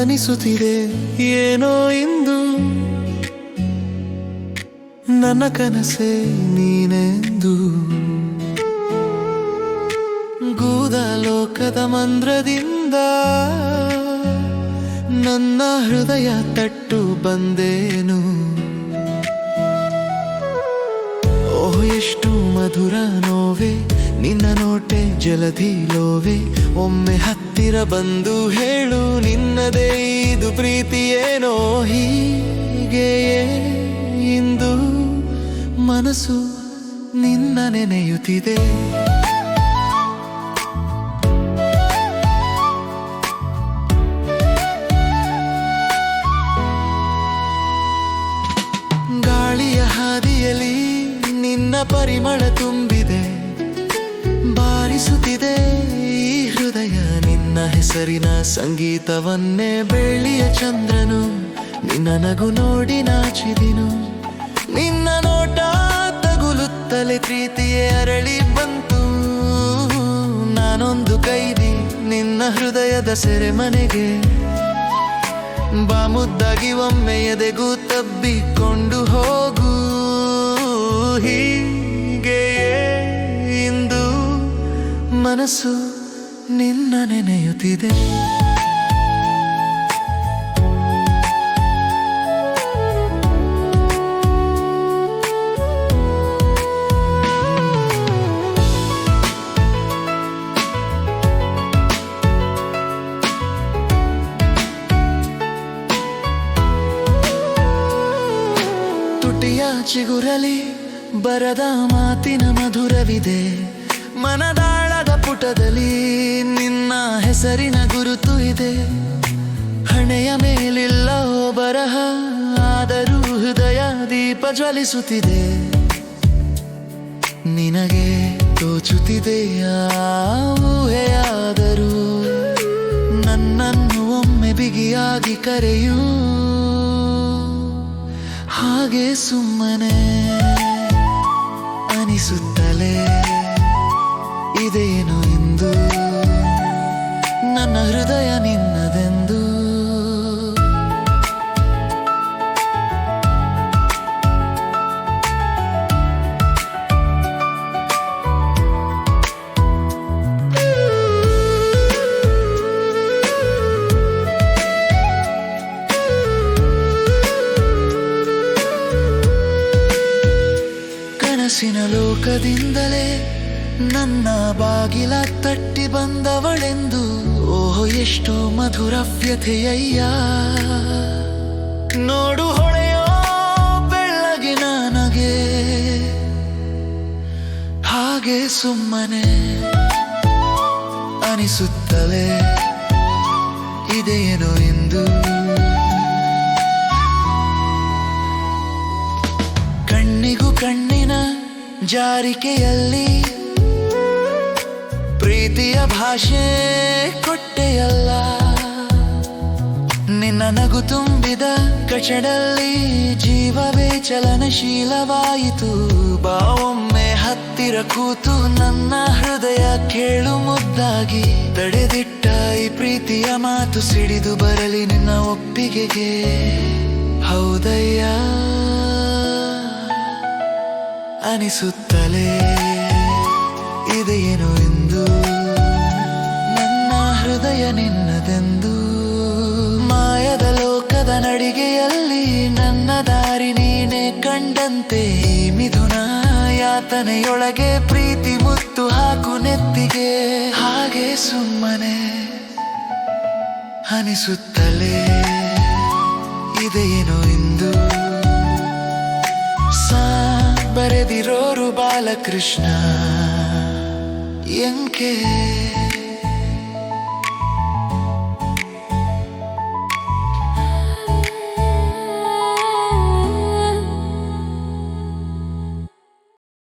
ಅನಿಸುತ್ತಿದೆ ಏನೋ ಇಂದು. ನನ್ನ ಕನಸೆ ನೀನೆಂದು. ಗೂದ ಲೋಕದ ಮಂದ್ರದಿಂದ ನನ್ನ ಹೃದಯ ತಟ್ಟು ಬಂದೇನು? ಓಹ್, ಎಷ್ಟು ಮಧುರ ನೋವೆ, ನಿನ್ನ ನೋಟೆ ಜಲಧಿ ಲೋವೆ. ಒಮ್ಮೆ ಹತ್ತಿರ ಬಂದು ಹೇಳು, ನಿನ್ನದೇ ಇದು ಪ್ರೀತಿಯೇನೋ? ಹೀಗೆಯೇ ಇಂದು ಮನಸ್ಸು ನಿನ್ನ ನೆನೆಯುತ್ತಿದೆ. ಪರಿಮಳ ತುಂಬಿದೆ, ಬಾರಿಸುತ್ತಿದೆ ಈ ಹೃದಯ. ನಿನ್ನ ಹೆಸರಿನ ಸಂಗೀತವನ್ನೇ ಬೆಳ್ಳಿಯ ಚಂದ್ರನು, ನಿನ್ನ ನಗು ನೋಡಿ ನಾಚಿದಿನು. ನಿನ್ನ ನೋಟ ತಗುಲುತ್ತಲೇ ಪ್ರೀತಿಯೇ ಅರಳಿ ಬಂತು. ನಾನೊಂದು ಕೈದಿ ನಿನ್ನ ಹೃದಯದ ಸೆರೆಮನೆಗೆ. ಬಾ ಮುದ್ದಾಗಿ ಒಮ್ಮೆ ಎದೆಗೂ ತಬ್ಬಿಕೊಂಡು ಹೋಗು ಹೀಗೆಯೇ ಮನಸ್ಸು ನಿನ್ನ ನೆನೆಯುತ್ತಿದೆ. ಚಿಗುರಲಿ ಬರದ ಮಾತಿನ ಮಧುರವಿದೆ. ಮನದಾಳದ ಪುಟದಲ್ಲಿ ನಿನ್ನ ಹೆಸರಿನ ಗುರುತು ಇದೆ. ಹಣೆಯ ಮೇಲಿಲ್ಲ ಬರಹ ಆದರೂ ಹೃದಯ ದೀಪ ಜ್ವಲಿಸುತ್ತಿದೆ. ನಿನಗೆ ಊಹೆಯಾದರೂ. ನನ್ನನ್ನು ಒಮ್ಮೆ ಬಿಗಿಯಾಗಿ ಕರೆಯೂ. ಹಾಗೆ ಸುಮ್ಮನೆ ಅನಿಸುತ್ತಲೇ. ಇದೇನು ಎಂದು? ನನ್ನ ಹೃದಯ ನಿನ್ನದೆಂದು? ಕನಸಿನ ಲೋಕದಿಂದಲೇ ನನ್ನ ಬಾಗಿಲ ತಟ್ಟಿ ಬಂದವಳೆಂದು, ಓಹೋ, ಎಷ್ಟು ಮಧುರ ವ್ಯಥೆಯಯ್ಯ. ನೋಡು ಹೊಳೆಯೋ ಬೆಳ್ಳಗಿನ ನನಗೆ, ಹಾಗೆ ಸುಮ್ಮನೆ ಅನಿಸುತ್ತಲೇ ಇದೇನು ಎಂದು ಕಣ್ಣಿಗೂ ಕಣ್ಣಿನ ಜಾರಿಕೆಯಲ್ಲಿ ಪ್ರೀತಿಯ ಭಾಷೆ ಕೊಟ್ಟೆಯಲ್ಲ. ನಿನ್ನ ನಗು ತುಂಬಿದ ಕಚಡಲ್ಲಿ ಜೀವವೇ ಚಲನಶೀಲವಾಯಿತು. ಬಾ ಒಮ್ಮೆ ಹತ್ತಿರ ಕೂತು ನನ್ನ ಹೃದಯ ಕೇಳು ಮುದ್ದಾಗಿ. ತಡೆದಿಟ್ಟ ಈ ಪ್ರೀತಿಯ ಮಾತು ಸಿಡಿದು ಬರಲಿ ನಿನ್ನ ಒಪ್ಪಿಗೆಗೆ. ಹೌದಯ್ಯ. ಅನಿಸುತ್ತಲೇ ನಡಿಗೆಯಲ್ಲಿ ನನ್ನ ದಾರಿ ನೀನೆ ಕಂಡಂತೆ. ಮಿಥುನ ಯಾತನೆಯೊಳಗೆ ಪ್ರೀತಿ ಮುತ್ತು ಹಾಕು ನೆತ್ತಿಗೆ. ಹಾಗೆ ಸುಮ್ಮನೆ ಅನಿಸುತ್ತಲೇ ಇದೇನು ಇಂದು. ಸಾ ಬರೆದಿರೋರು ಬಾಲಕೃಷ್ಣ, ಎಂಕೆ?